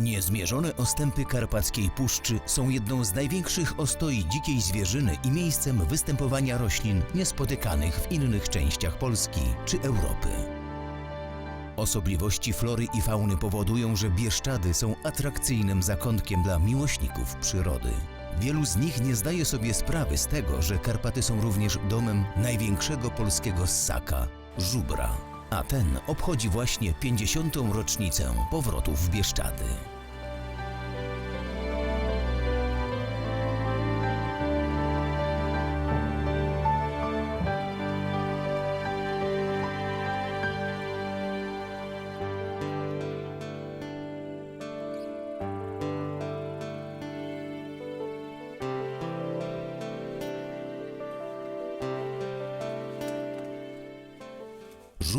Niezmierzone ostępy Karpackiej Puszczy są jedną z największych ostoi dzikiej zwierzyny i miejscem występowania roślin niespotykanych w innych częściach Polski czy Europy. Osobliwości flory i fauny powodują, że Bieszczady są atrakcyjnym zakątkiem dla miłośników przyrody. Wielu z nich nie zdaje sobie sprawy z tego, że Karpaty są również domem największego polskiego ssaka żubra. A ten obchodzi właśnie 50. rocznicę powrotu w Bieszczady.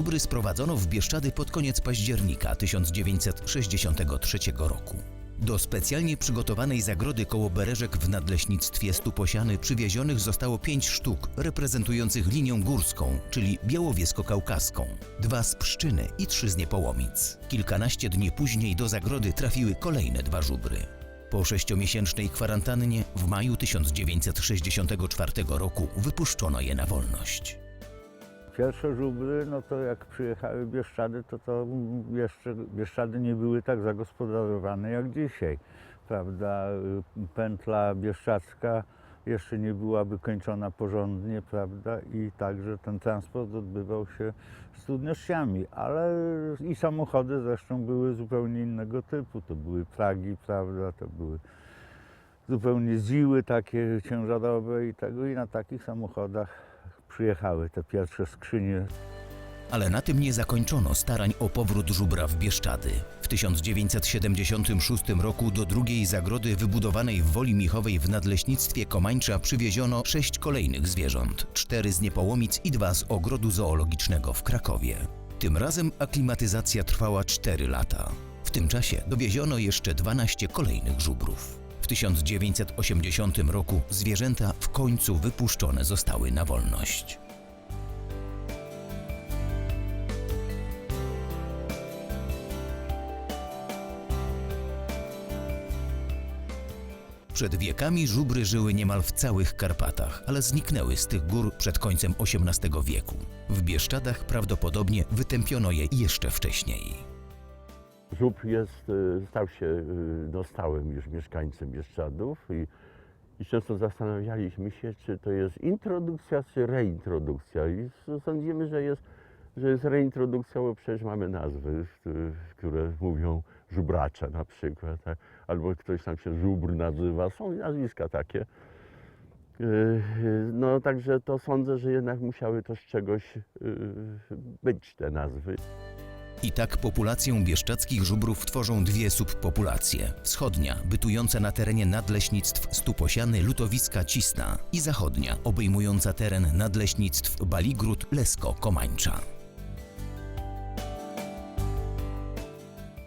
Żubry sprowadzono w Bieszczady pod koniec października 1963 roku. Do specjalnie przygotowanej zagrody koło Bereżek w nadleśnictwie Stuposiany przywiezionych zostało pięć sztuk reprezentujących linię górską, czyli białowiesko-kaukaską, dwa z Pszczyny i trzy z Niepołomic. Kilkanaście dni później do zagrody trafiły kolejne dwa żubry. Po sześciomiesięcznej kwarantannie w maju 1964 roku wypuszczono je na wolność. Pierwsze żubry, no to jak przyjechały Bieszczady, to to jeszcze Bieszczady nie były tak zagospodarowane jak dzisiaj, prawda? Pętla bieszczadzka jeszcze nie była wykończona porządnie, prawda? I także ten transport odbywał się studnościami, ale i samochody zresztą były zupełnie innego typu. To były pragi, prawda? To były zupełnie ziły takie ciężarowe i tego i na takich samochodach przyjechały te pierwsze skrzynie Ale na tym nie zakończono starań o powrót żubra w Bieszczady. W 1976 roku do drugiej zagrody wybudowanej w Woli Michowej w Nadleśnictwie Komańcza przywieziono sześć kolejnych zwierząt, cztery z Niepołomic i dwa z ogrodu zoologicznego w Krakowie. Tym razem aklimatyzacja trwała 4 lata. W tym czasie dowieziono jeszcze 12 kolejnych żubrów. W 1980 roku zwierzęta w końcu wypuszczone zostały na wolność. Przed wiekami żubry żyły niemal w całych Karpatach, ale zniknęły z tych gór przed końcem XVIII wieku. W Bieszczadach prawdopodobnie wytępiono je jeszcze wcześniej. Żub jest, y, stał się y, no, już mieszkańcem Bieszczadów i, i często zastanawialiśmy się, czy to jest introdukcja, czy reintrodukcja. I sądzimy, że jest, że jest reintrodukcja, bo przecież mamy nazwy, które mówią żubracze na przykład, tak? albo ktoś tam się żubr nazywa, są nazwiska takie. Y, No także to sądzę, że jednak musiały to z czegoś być te nazwy. I tak populację bieszczadzkich żubrów tworzą dwie subpopulacje. Wschodnia, bytująca na terenie nadleśnictw Stuposiany, Lutowiska, Cisna i zachodnia, obejmująca teren nadleśnictw Baligród, Lesko, Komańcza.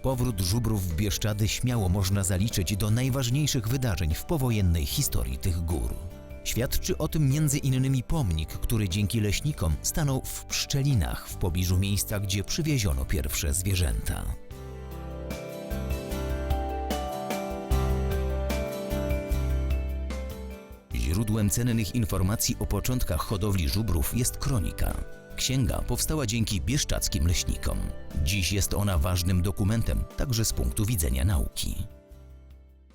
Powrót żubrów w Bieszczady śmiało można zaliczyć do najważniejszych wydarzeń w powojennej historii tych gór. Świadczy o tym innymi pomnik, który dzięki leśnikom stanął w Pszczelinach w pobliżu miejsca, gdzie przywieziono pierwsze zwierzęta. Źródłem cennych informacji o początkach hodowli żubrów jest kronika. Księga powstała dzięki bieszczadzkim leśnikom. Dziś jest ona ważnym dokumentem, także z punktu widzenia nauki.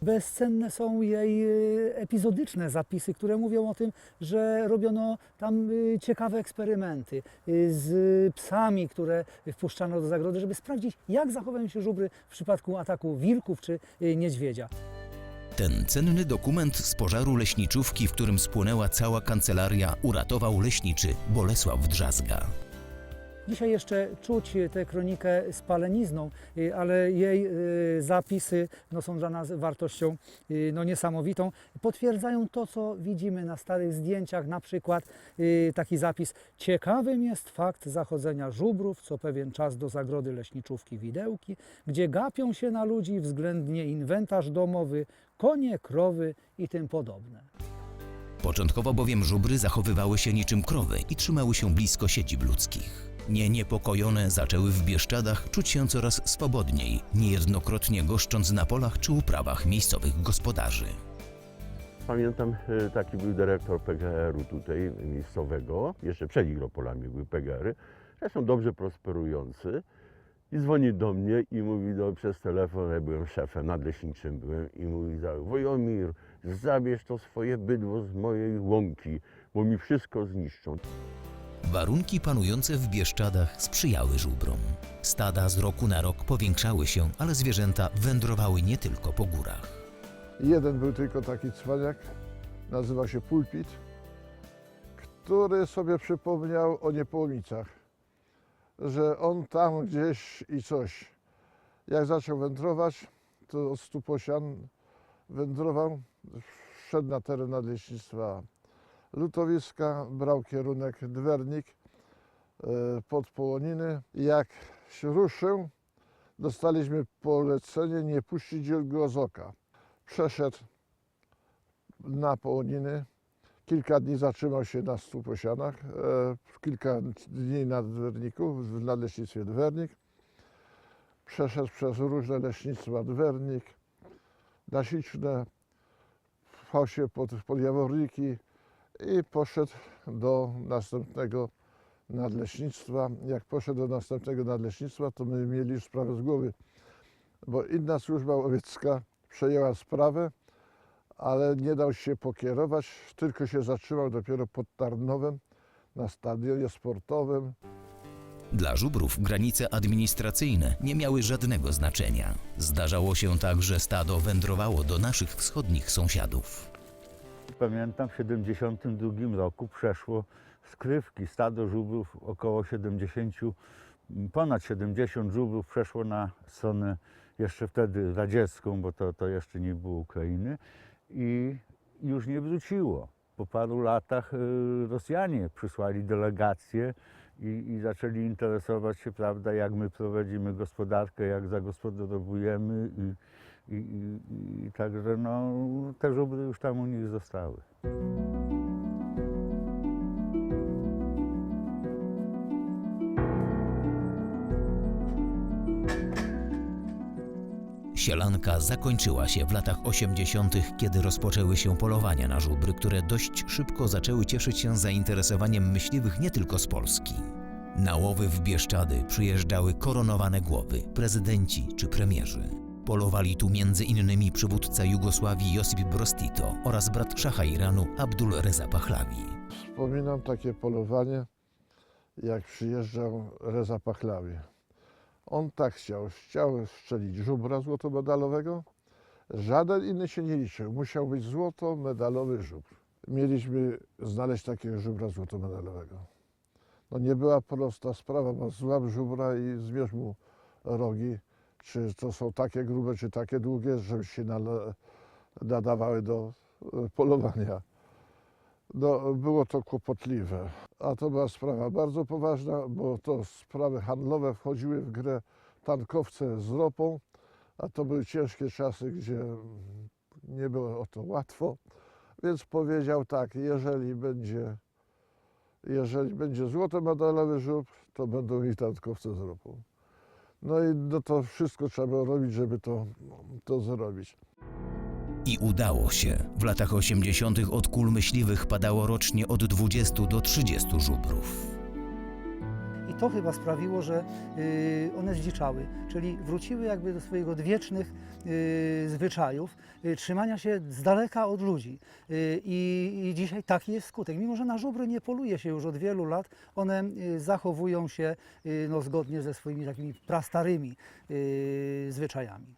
Bezcenne są jej y, epizodyczne zapisy, które mówią o tym, że robiono tam y, ciekawe eksperymenty y, z psami, które wpuszczano do zagrody, żeby sprawdzić, jak zachowują się żubry w przypadku ataku wilków czy niedźwiedzia. Ten cenny dokument z pożaru leśniczówki, w którym spłonęła cała kancelaria, uratował leśniczy Bolesław Drzazga. Dzisiaj jeszcze czuć tę kronikę spalenizną, y, ale jej y, zapisy no, są dla nas wartością y, no, niesamowitą. Potwierdzają to, co widzimy na starych zdjęciach, na przykład taki zapis. Ciekawym jest fakt zachodzenia żubrów co pewien czas do zagrody leśniczówki Widełki, gdzie gapią się na ludzi względnie inwentarz domowy, konie, krowy i tym podobne. Początkowo bowiem żubry zachowywały się niczym krowy i trzymały się blisko siedzib ludzkich. Nieniepokojone zaczęły w Bieszczadach czuć się coraz swobodniej, niejednokrotnie goszcząc na polach czy uprawach miejscowych gospodarzy. Pamiętam, e, taki był dyrektor PGR-u tutaj miejscowego, jeszcze przed Igropolami były PGR-y, zresztą dobrze prosperujący. I dzwoni do mnie i mówi no, przez telefon, ja byłem szefem, nadleśniczym byłem i mówi tak, Wojomir, zabierz to swoje bydło z mojej łąki, bo mi wszystko zniszczą. Warunki panujące w Bieszczadach sprzyjały żubrom. Stada z roku na rok powiększały się, ale zwierzęta wędrowały nie tylko po górach. Jeden był tylko taki cwaniak, nazywa się Pulpit, który sobie przypomniał o Niepołomicach, że on tam gdzieś i coś. Jak zaczął wędrować, to od Stuposian wędrował, wszedł na teren nadleśnictwa Lutowiska, brał kierunek Dwernik e, pod Połoniny. Jak się ruszył, dostaliśmy polecenie nie puścić go z oka przeszedł na Połoniny. Kilka dni zatrzymał się na Stu Posianach, e, kilka dni na Dwerniku, w nadleśnictwie Dwernik. Przeszedł przez różne leśnictwa Dwernik, Nasiczne, wpał się pod, pod Jaworniki i poszedł do następnego nadleśnictwa. Jak poszedł do następnego nadleśnictwa, to my mieli już sprawę z głowy, bo inna służba łowiecka przejęła sprawę, ale nie dał się pokierować, tylko się zatrzymał dopiero pod Tarnowem na stadionie sportowym. Dla żubrów granice administracyjne nie miały żadnego znaczenia. Zdarzało się tak, że stado wędrowało do naszych wschodnich sąsiadów. Pamiętam w 72 roku przeszło skrywki, stado żubrów, około 70, ponad 70 żubrów przeszło na stronę jeszcze wtedy radziecką, bo to, to jeszcze nie było Ukrainy i już nie wróciło. Po paru latach y, Rosjanie przysłali delegacje i, i zaczęli interesować się, prawda, jak my prowadzimy gospodarkę, jak zagospodarowujemy i, i, i, i także no, te żubry już tam u nich zostały. Sielanka zakończyła się w latach 80., kiedy rozpoczęły się polowania na żubry, które dość szybko zaczęły cieszyć się zainteresowaniem myśliwych nie tylko z Polski. Na łowy w Bieszczady przyjeżdżały koronowane głowy, prezydenci czy premierzy. Polowali tu innymi przywódca Jugosławii Josip Broz Tito oraz brat szacha Iranu Abdul Reza Pahlavi. Wspominam takie polowanie, jak przyjeżdżał Reza Pahlawi. On tak chciał, chciał strzelić żubra złotomedalowego. Żaden inny się nie liczył. Musiał być złotomedalowy żubr. Mieliśmy znaleźć takiego żubra złotomedalowego. No nie była prosta sprawa, bo złap żubra i zmierz mu rogi. Czy to są takie grube, czy takie długie, żeby się nadawały do e, polowania. No, było to kłopotliwe. A to była sprawa bardzo poważna, bo to sprawy handlowe wchodziły w grę tankowce z ropą, a to były ciężkie czasy, gdzie nie było o to łatwo. Więc powiedział tak, jeżeli będzie, jeżeli będzie złotomedalowy żubr, to będą i tankowce z ropą. No i no to wszystko trzeba robić, żeby to, to zrobić. I udało się. W latach 80. od kul myśliwych padało rocznie od 20 do 30 żubrów. To chyba sprawiło, że y, one zdziczały, czyli wróciły jakby do swoich odwiecznych y, zwyczajów, y, trzymania się z daleka od ludzi. I, dzisiaj taki jest skutek. Mimo, że na żubry nie poluje się już od wielu lat, one zachowują się no, zgodnie ze swoimi takimi prastarymi zwyczajami.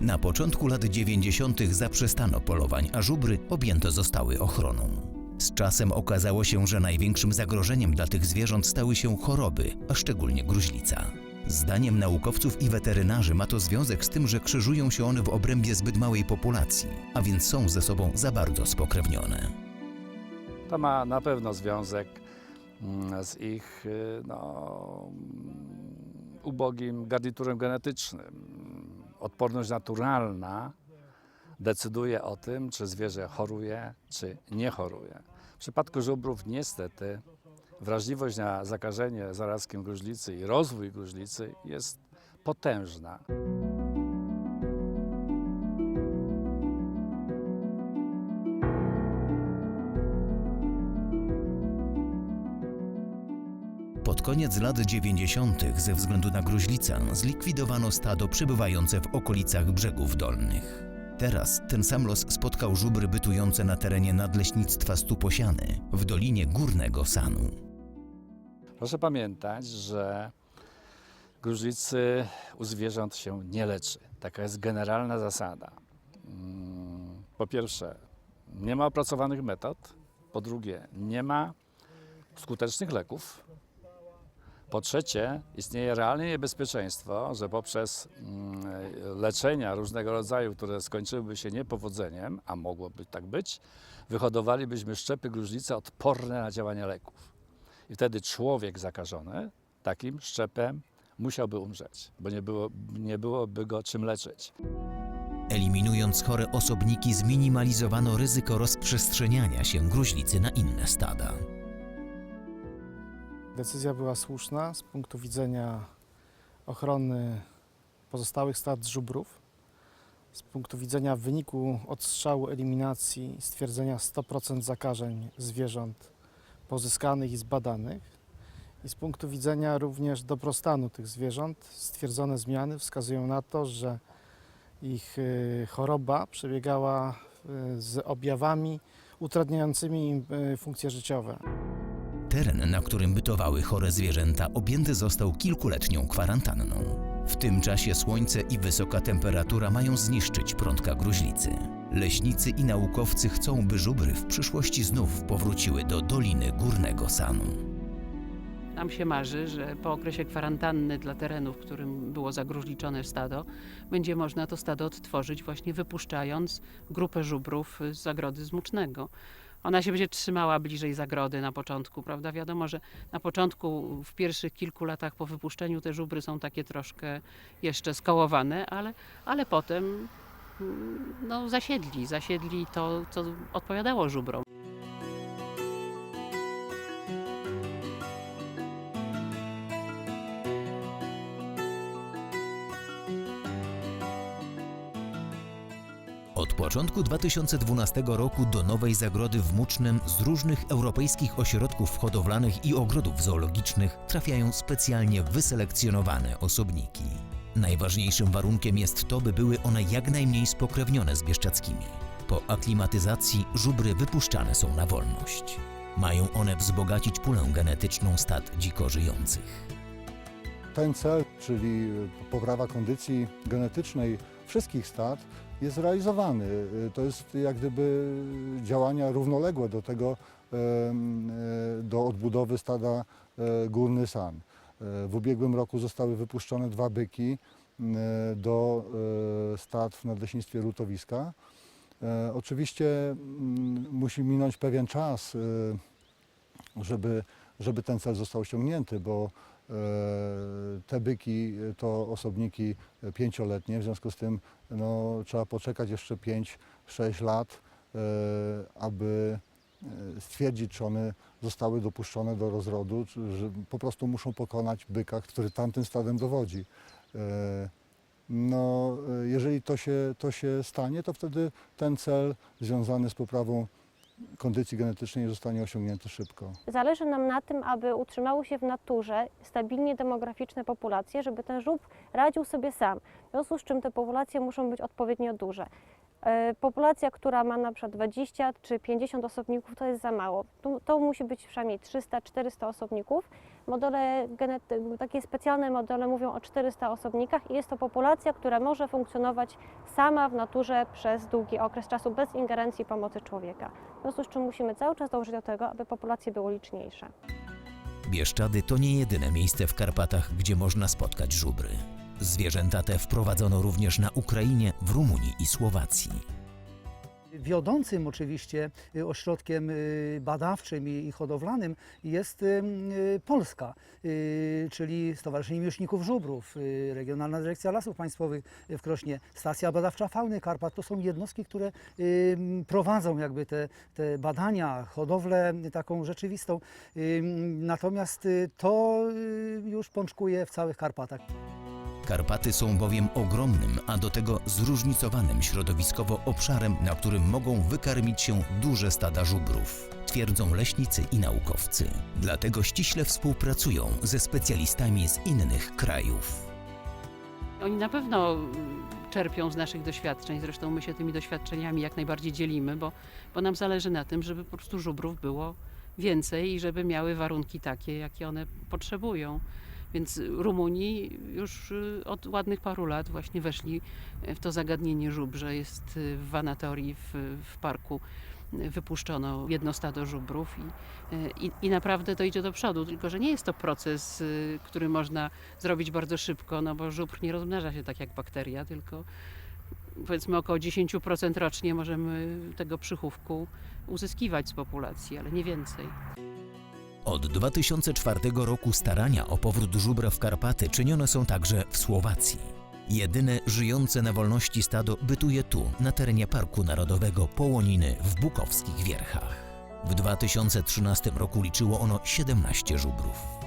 Na początku lat 90. zaprzestano polowań, a żubry objęte zostały ochroną. Z czasem okazało się, że największym zagrożeniem dla tych zwierząt stały się choroby, a szczególnie gruźlica. Zdaniem naukowców i weterynarzy ma to związek z tym, że krzyżują się one w obrębie zbyt małej populacji, a więc są ze sobą za bardzo spokrewnione. To ma na pewno związek mm, z ich y, no, ubogim garniturem genetycznym. Odporność naturalna decyduje o tym, czy zwierzę choruje, czy nie choruje. W przypadku żubrów niestety wrażliwość na zakażenie zarazkiem gruźlicy i rozwój gruźlicy jest potężna. Pod koniec lat 90. ze względu na gruźlicę zlikwidowano stado przebywające w okolicach brzegów dolnych. Teraz ten sam los spotkał żubry bytujące na terenie nadleśnictwa Stuposiany w Dolinie Górnego Sanu. Proszę pamiętać, że gruźlicy u zwierząt się nie leczy. Taka jest generalna zasada. Mm, Po pierwsze, nie ma opracowanych metod. Po drugie, nie ma skutecznych leków. Po trzecie, istnieje realne niebezpieczeństwo, że poprzez mm, leczenia różnego rodzaju, które skończyłyby się niepowodzeniem, a mogłoby tak być, wyhodowalibyśmy szczepy gruźlicy odporne na działanie leków. I wtedy człowiek zakażony takim szczepem musiałby umrzeć, bo nie, było, nie byłoby go czym leczyć. Eliminując chore osobniki zminimalizowano ryzyko rozprzestrzeniania się gruźlicy na inne stada. Decyzja była słuszna z punktu widzenia ochrony pozostałych stad żubrów, z punktu widzenia wyniku odstrzału eliminacji stwierdzenia 100% zakażeń zwierząt pozyskanych i zbadanych i z punktu widzenia również dobrostanu tych zwierząt stwierdzone zmiany wskazują na to, że ich y, choroba przebiegała y, z objawami utrudniającymi im y, funkcje życiowe. Teren, na którym bytowały chore zwierzęta, objęty został kilkuletnią kwarantanną. W tym czasie słońce i wysoka temperatura mają zniszczyć prądka gruźlicy. Leśnicy i naukowcy chcą, by żubry w przyszłości znów powróciły do Doliny Górnego Sanu. Nam się marzy, że po okresie kwarantanny dla terenu, w którym było zagruźliczone stado, będzie można to stado odtworzyć właśnie wypuszczając grupę żubrów z zagrody zmucznego. Ona się będzie trzymała bliżej zagrody na początku, prawda? Wiadomo, że na początku, w pierwszych kilku latach po wypuszczeniu te żubry są takie troszkę jeszcze skołowane, ale, ale potem mm, no, zasiedli, zasiedli to, co odpowiadało żubrom. Początku 2012 roku do Nowej Zagrody w Mucznem z różnych europejskich ośrodków hodowlanych i ogrodów zoologicznych trafiają specjalnie wyselekcjonowane osobniki. Najważniejszym warunkiem jest to, by były one jak najmniej spokrewnione z bieszczadzkimi. Po aklimatyzacji żubry wypuszczane są na wolność. Mają one wzbogacić pulę genetyczną stad dziko żyjących. Ten cel, czyli poprawa kondycji genetycznej wszystkich stad, jest realizowany. To jest jak gdyby działania równoległe do tego, e, do odbudowy stada e, Górny San. E, W ubiegłym roku zostały wypuszczone dwa byki do stad w nadleśnictwie Rutowiska. Oczywiście musi minąć pewien czas, żeby, żeby ten cel został osiągnięty, bo te byki to osobniki pięcioletnie, w związku z tym no, trzeba poczekać jeszcze 5-6 lat, e, aby e, stwierdzić, czy one zostały dopuszczone do rozrodu, czy że po prostu muszą pokonać byka, który tamtym stadem dowodzi. E, No, e, jeżeli to się, to się stanie, to wtedy ten cel związany z poprawą kondycji genetycznej zostanie osiągnięty szybko. Zależy nam na tym, aby utrzymały się w naturze stabilnie demograficzne populacje, żeby ten żub radził sobie sam. W związku z czym te populacje muszą być odpowiednio duże. E, Populacja, która ma na przykład 20 czy 50 osobników, to jest za mało. To, to musi być przynajmniej 300-400 osobników. Modele takie specjalne modele mówią o 400 osobnikach i jest to populacja, która może funkcjonować sama w naturze przez długi okres czasu bez ingerencji pomocy człowieka. W związku z czym musimy cały czas dążyć do tego, aby populacje były liczniejsze. Bieszczady to nie jedyne miejsce w Karpatach, gdzie można spotkać żubry. Zwierzęta te wprowadzono również na Ukrainie, w Rumunii i Słowacji. Wiodącym oczywiście y, ośrodkiem y, badawczym i hodowlanym jest y, Polska, czyli Stowarzyszenie Miłośników Żubrów, Regionalna Dyrekcja Lasów Państwowych w Krośnie, Stacja Badawcza Fauny Karpat. To są jednostki, które prowadzą jakby te, te badania, hodowlę taką rzeczywistą. Natomiast to już pączkuje w całych Karpatach. Karpaty są bowiem ogromnym, a do tego zróżnicowanym środowiskowo obszarem, na którym mogą wykarmić się duże stada żubrów. Twierdzą leśnicy i naukowcy. Dlatego ściśle współpracują ze specjalistami z innych krajów. Oni na pewno mm, czerpią z naszych doświadczeń, zresztą my się tymi doświadczeniami jak najbardziej dzielimy, bo, bo nam zależy na tym, żeby po prostu żubrów było więcej i żeby miały warunki takie, jakie one potrzebują. Więc Rumuni już y, od ładnych paru lat właśnie weszli w to zagadnienie żubrze. Jest y, w Wanatorii, w, w parku y, wypuszczono jedno stado żubrów i, i, i naprawdę to idzie do przodu, tylko że nie jest to proces, który można zrobić bardzo szybko, no bo żubr nie rozmnaża się tak jak bakteria, tylko powiedzmy około 10% rocznie możemy tego przychówku uzyskiwać z populacji, ale nie więcej. Od 2004 roku starania o powrót żubra w Karpaty czynione są także w Słowacji. Jedyne żyjące na wolności stado bytuje tu, na terenie Parku Narodowego Połoniny w Bukowskich Wierchach. W 2013 roku liczyło ono 17 żubrów.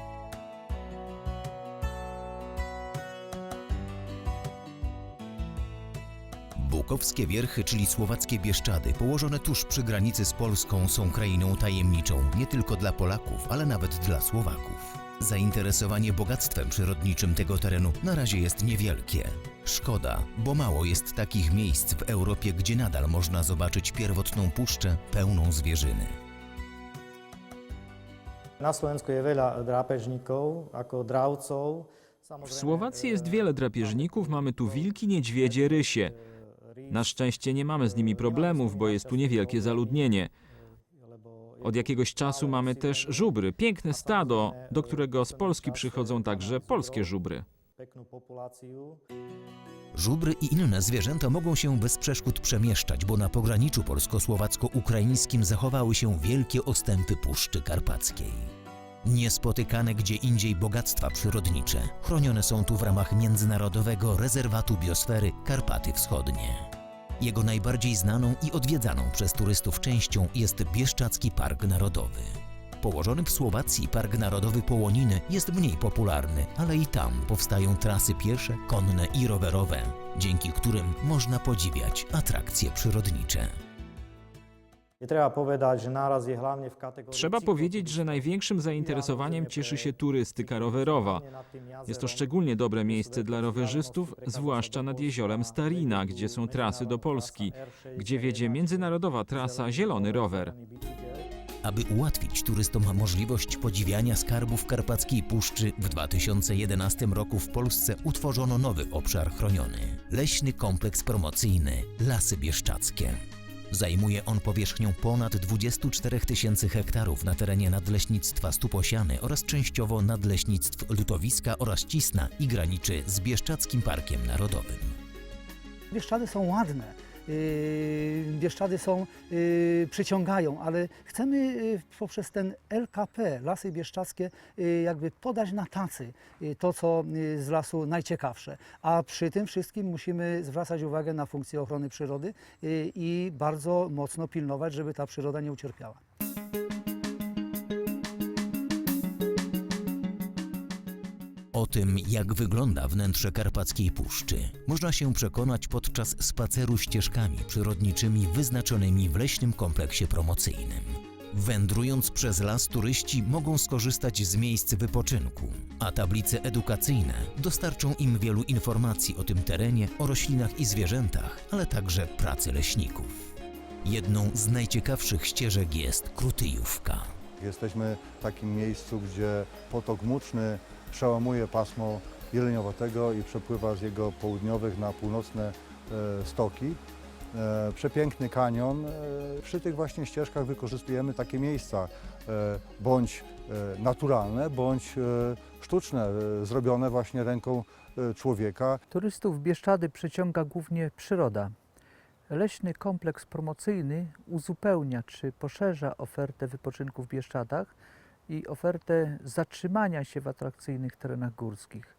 Bukowskie Wierchy, czyli słowackie Bieszczady, położone tuż przy granicy z Polską, są krainą tajemniczą nie tylko dla Polaków, ale nawet dla Słowaków. Zainteresowanie bogactwem przyrodniczym tego terenu na razie jest niewielkie. Szkoda, bo mało jest takich miejsc w Europie, gdzie nadal można zobaczyć pierwotną puszczę pełną zwierzyny. Na Slovensku je veľa drápežníkov, ako dravcov. W Słowacji jest wiele drapieżników, mamy tu wilki, niedźwiedzie, rysie. Na szczęście nie mamy z nimi problemów, bo jest tu niewielkie zaludnienie. Od jakiegoś czasu mamy też żubry, piękne stado, do którego z Polski przychodzą także polskie żubry. Żubry i inne zwierzęta mogą się bez przeszkód przemieszczać, bo na pograniczu polsko-słowacko-ukraińskim zachowały się wielkie ostępy Puszczy Karpackiej. Niespotykane gdzie indziej bogactwa przyrodnicze chronione są tu w ramach Międzynarodowego Rezerwatu Biosfery Karpaty Wschodnie. Jego najbardziej znaną i odwiedzaną przez turystów częścią jest Bieszczacki Park Narodowy. Położony w Słowacji Park Narodowy Połoniny jest mniej popularny, ale i tam powstają trasy piesze, konne i rowerowe, dzięki którym można podziwiać atrakcje przyrodnicze. Trzeba powiedzieć, że największym zainteresowaniem cieszy się turystyka rowerowa. Jest to szczególnie dobre miejsce dla rowerzystów, zwłaszcza nad jeziorem Starina, gdzie są trasy do Polski, gdzie wiedzie międzynarodowa trasa Zielony Rower. Aby ułatwić turystom możliwość podziwiania skarbów Karpackiej Puszczy, w 2011 roku w Polsce utworzono nowy obszar chroniony leśny kompleks promocyjny Lasy Bieszczackie. Zajmuje on powierzchnią ponad 24 tysięcy hektarów na terenie nadleśnictwa Stuposiany oraz częściowo nadleśnictw Lutowiska oraz Cisna i graniczy z Bieszczackim Parkiem Narodowym. Bieszczady są ładne. Yy, Bieszczady są, yy, przyciągają, ale chcemy yy, poprzez ten LKP, Lasy Bieszczackie, yy, jakby podać na tacy to, co z lasu najciekawsze. A przy tym wszystkim musimy zwracać uwagę na funkcję ochrony przyrody i bardzo mocno pilnować, żeby ta przyroda nie ucierpiała. O tym, jak wygląda wnętrze Karpackiej Puszczy, można się przekonać podczas spaceru ścieżkami przyrodniczymi wyznaczonymi w leśnym kompleksie promocyjnym. Wędrując przez las, turyści mogą skorzystać z miejsc wypoczynku, a tablice edukacyjne dostarczą im wielu informacji o tym terenie, o roślinach i zwierzętach, ale także pracy leśników. Jedną z najciekawszych ścieżek jest Krutyjówka. Jesteśmy w takim miejscu, gdzie potok Muczny przełamuje pasmo jeleniowatego i przepływa z jego południowych na północne e, stoki. E, Przepiękny kanion. E, Przy tych właśnie ścieżkach wykorzystujemy takie miejsca bądź naturalne, bądź sztuczne, zrobione właśnie ręką człowieka. Turystów Bieszczady przyciąga głównie przyroda. Leśny kompleks promocyjny uzupełnia czy poszerza ofertę wypoczynku w Bieszczadach i ofertę zatrzymania się w atrakcyjnych terenach górskich.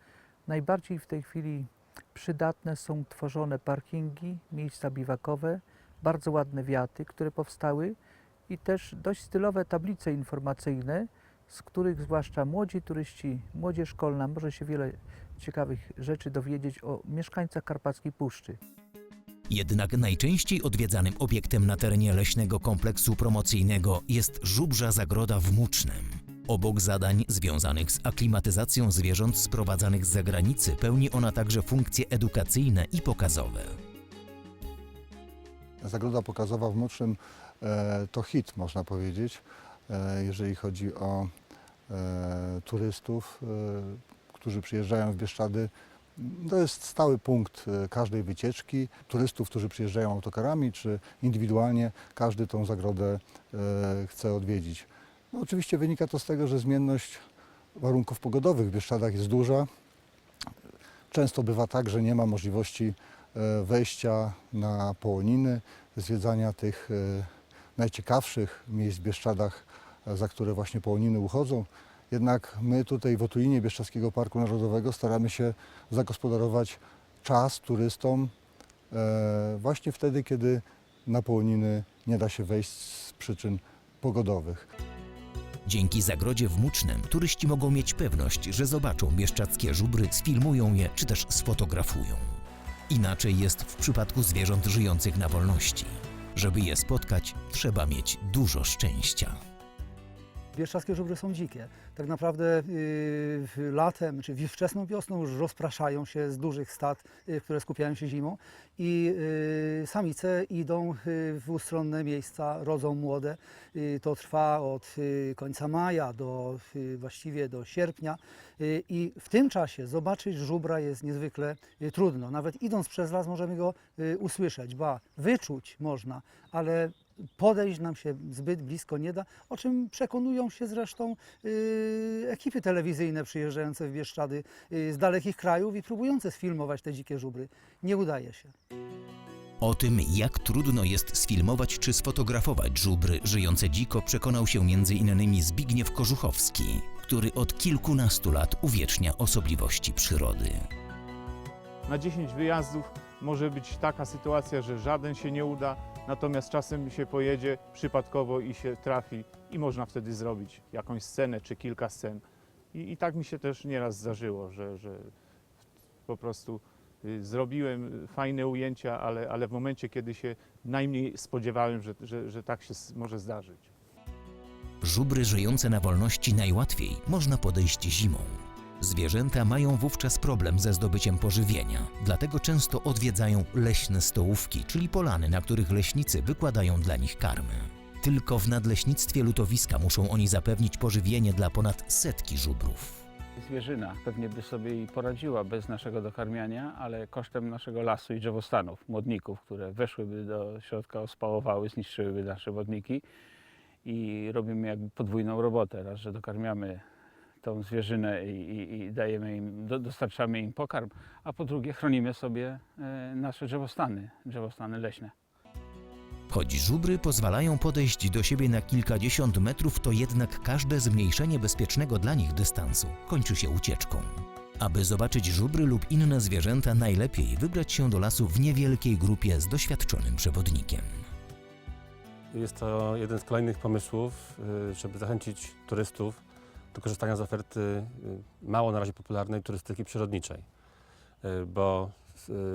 Najbardziej w tej chwili przydatne są tworzone parkingi, miejsca biwakowe, bardzo ładne wiaty, które powstały i też dość stylowe tablice informacyjne, z których zwłaszcza młodzi turyści, młodzież szkolna może się wiele ciekawych rzeczy dowiedzieć o mieszkańcach Karpackiej Puszczy. Jednak najczęściej odwiedzanym obiektem na terenie leśnego kompleksu promocyjnego jest żubrza zagroda w Mucznem. Obok zadań związanych z aklimatyzacją zwierząt sprowadzanych z zagranicy pełni ona także funkcje edukacyjne i pokazowe. Zagroda pokazowa w Mutrzym e, to hit, można powiedzieć, e, jeżeli chodzi o e, turystów, e, którzy przyjeżdżają w Bieszczady. To jest stały punkt każdej wycieczki. Turystów, którzy przyjeżdżają autokarami czy indywidualnie, każdy tą zagrodę chce odwiedzić. No, oczywiście wynika to z tego, że zmienność warunków pogodowych w Bieszczadach jest duża. Często bywa tak, że nie ma możliwości e, wejścia na połoniny, zwiedzania tych e, najciekawszych miejsc w Bieszczadach, e, za które właśnie połoniny uchodzą. Jednak my tutaj w Otulinie Bieszczadzkiego Parku Narodowego staramy się zagospodarować czas turystom właśnie wtedy, kiedy na połoniny nie da się wejść z przyczyn pogodowych. Dzięki zagrodzie w Mucznem turyści mogą mieć pewność, że zobaczą bieszczadzkie żubry, sfilmują je czy też sfotografują. Inaczej jest w przypadku zwierząt żyjących na wolności. Żeby je spotkać, trzeba mieć dużo szczęścia. Bieszczadzkie żubry są dzikie. Tak naprawdę yy, latem czy wczesną wiosną już rozpraszają się z dużych stad, yy, które skupiają się zimą i yy, samice idą yy, w ustronne miejsca, rodzą młode. Yy, to trwa od yy, końca maja do yy, właściwie do sierpnia yy, i w tym czasie zobaczyć żubra jest niezwykle yy, trudno. Nawet idąc przez las możemy go yy, usłyszeć, ba, wyczuć można, ale podejść nam się zbyt blisko nie da, o czym przekonują się zresztą y, ekipy telewizyjne przyjeżdżające w Bieszczady y, z dalekich krajów i próbujące sfilmować te dzikie żubry. Nie udaje się. O tym, jak trudno jest sfilmować czy sfotografować żubry żyjące dziko, przekonał się m.in. Zbigniew Kożuchowski, który od kilkunastu lat uwiecznia osobliwości przyrody. Na 10 wyjazdów może być taka sytuacja, że żaden się nie uda, natomiast czasem się pojedzie przypadkowo i się trafi i można wtedy zrobić jakąś scenę czy kilka scen. I, i tak mi się też nieraz zdarzyło, że, że po prostu y, zrobiłem fajne ujęcia, ale, ale w momencie, kiedy się najmniej spodziewałem, że, że, że tak się może zdarzyć. Żubry żyjące na wolności najłatwiej można podejść zimą. Zwierzęta mają wówczas problem ze zdobyciem pożywienia, dlatego często odwiedzają leśne stołówki, czyli polany, na których leśnicy wykładają dla nich karmy. Tylko w nadleśnictwie lutowiska muszą oni zapewnić pożywienie dla ponad setki żubrów. Zwierzyna pewnie by sobie i poradziła bez naszego dokarmiania, ale kosztem naszego lasu i drzewostanów, modników, które weszłyby do środka, ospałowały, zniszczyłyby nasze wodniki i robimy jakby podwójną robotę. Raz, że dokarmiamy tą zwierzynę i, i, i dajemy im, do, dostarczamy im pokarm, a po drugie chronimy sobie e, nasze drzewostany, drzewostany leśne. Choć żubry pozwalają podejść do siebie na kilkadziesiąt metrów, to jednak każde zmniejszenie bezpiecznego dla nich dystansu kończy się ucieczką. Aby zobaczyć żubry lub inne zwierzęta, najlepiej wybrać się do lasu w niewielkiej grupie z doświadczonym przewodnikiem. Jest to jeden z kolejnych pomysłów, y, żeby zachęcić turystów do korzystania z oferty y, mało na razie popularnej turystyki przyrodniczej, Y, bo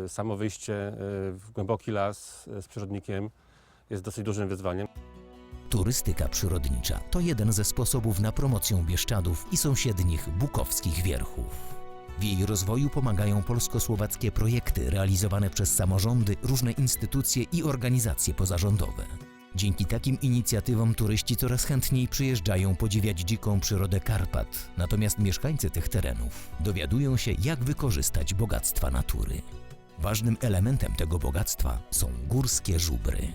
y, samo wyjście w głęboki las z przyrodnikiem jest dosyć dużym wyzwaniem. Turystyka przyrodnicza to jeden ze sposobów na promocję Bieszczadów i sąsiednich Bukowskich Wierchów. W jej rozwoju pomagają polsko-słowackie projekty realizowane przez samorządy, różne instytucje i organizacje pozarządowe. Dzięki takim inicjatywom turyści coraz chętniej przyjeżdżają podziwiać dziką przyrodę Karpat, natomiast mieszkańcy tych terenów dowiadują się, jak wykorzystać bogactwa natury. Ważnym elementem tego bogactwa są górskie żubry.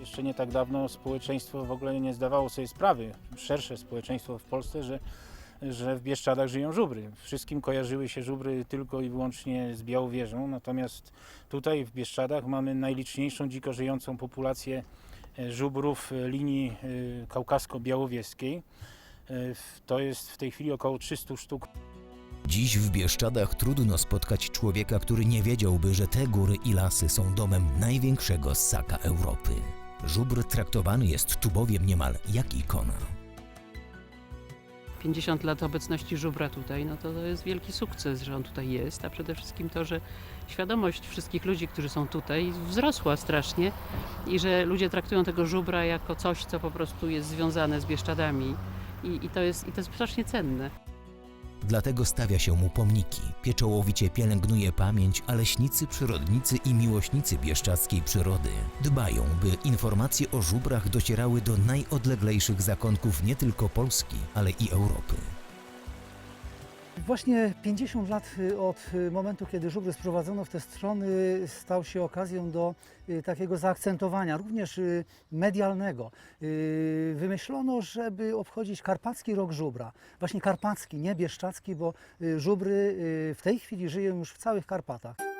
Jeszcze nie tak dawno społeczeństwo w ogóle nie zdawało sobie sprawy, szersze społeczeństwo w Polsce, że że w Bieszczadach żyją żubry. Wszystkim kojarzyły się żubry tylko i wyłącznie z Białowieżą, natomiast tutaj w Bieszczadach mamy najliczniejszą dziko żyjącą populację e, żubrów e, linii e, kaukasko-białowieskiej. To jest w tej chwili około 300 sztuk Dziś w Bieszczadach trudno spotkać człowieka, który nie wiedziałby, że te góry i lasy są domem największego ssaka Europy. Żubr traktowany jest tu bowiem niemal jak ikona. 50 lat obecności żubra tutaj, no to, to jest wielki sukces, że on tutaj jest, a przede wszystkim to, że świadomość wszystkich ludzi, którzy są tutaj, wzrosła strasznie i że ludzie traktują tego żubra jako coś, co po prostu jest związane z Bieszczadami i, i, to, jest, i to jest strasznie cenne. Dlatego stawia się mu pomniki, pieczołowicie pielęgnuje pamięć, a leśnicy, przyrodnicy i miłośnicy bieszczadzkiej przyrody dbają, by informacje o żubrach docierały do najodleglejszych zakątków nie tylko Polski, ale i Europy. Właśnie 50 lat y, od y, momentu, kiedy żubry sprowadzono w te strony, stał się okazją do y, takiego zaakcentowania, również medialnego. Wymyślono, żeby obchodzić karpacki rok żubra. Właśnie karpacki, nie bieszczacki, bo żubry w tej chwili żyją już w całych Karpatach.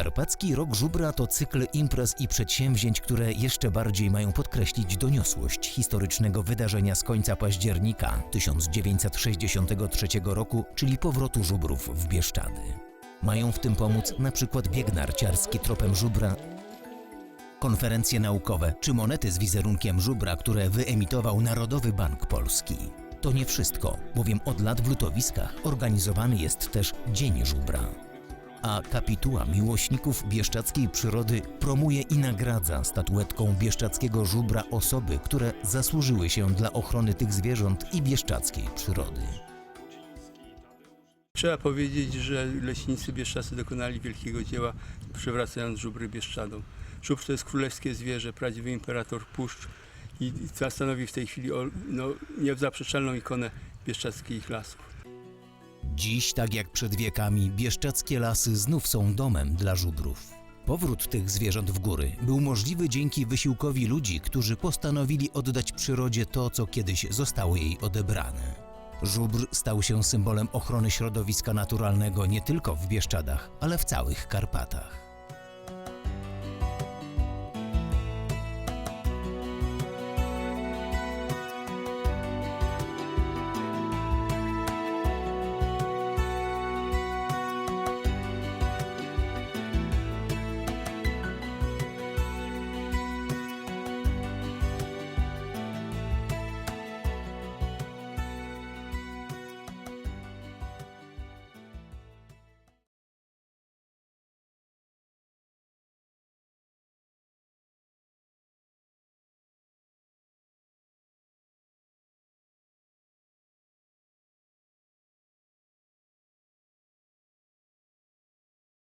Karpacki Rok Żubra to cykl imprez i przedsięwzięć, które jeszcze bardziej mają podkreślić doniosłość historycznego wydarzenia z końca października 1963 roku, czyli powrotu żubrów w Bieszczady. Mają w tym pomóc na przykład bieg narciarski tropem żubra, konferencje naukowe czy monety z wizerunkiem żubra, które wyemitował Narodowy Bank Polski. To nie wszystko, bowiem od lat w lutowiskach organizowany jest też Dzień Żubra a kapituła miłośników bieszczackiej przyrody promuje i nagradza statuetką bieszczackiego żubra osoby, które zasłużyły się dla ochrony tych zwierząt i bieszczackiej przyrody. Trzeba powiedzieć, że leśnicy bieszczacy dokonali wielkiego dzieła, przywracając żubry Bieszczadom. Żubr to jest królewskie zwierzę, prawdziwy imperator puszcz i stanowi w tej chwili no, niezaprzeczalną ikonę bieszczadzkich lasów. Dziś, tak jak przed wiekami, bieszczackie lasy znów są domem dla żubrów. Powrót tych zwierząt w góry był możliwy dzięki wysiłkowi ludzi, którzy postanowili oddać przyrodzie to, co kiedyś zostało jej odebrane. Żubr stał się symbolem ochrony środowiska naturalnego nie tylko w Bieszczadach, ale w całych Karpatach.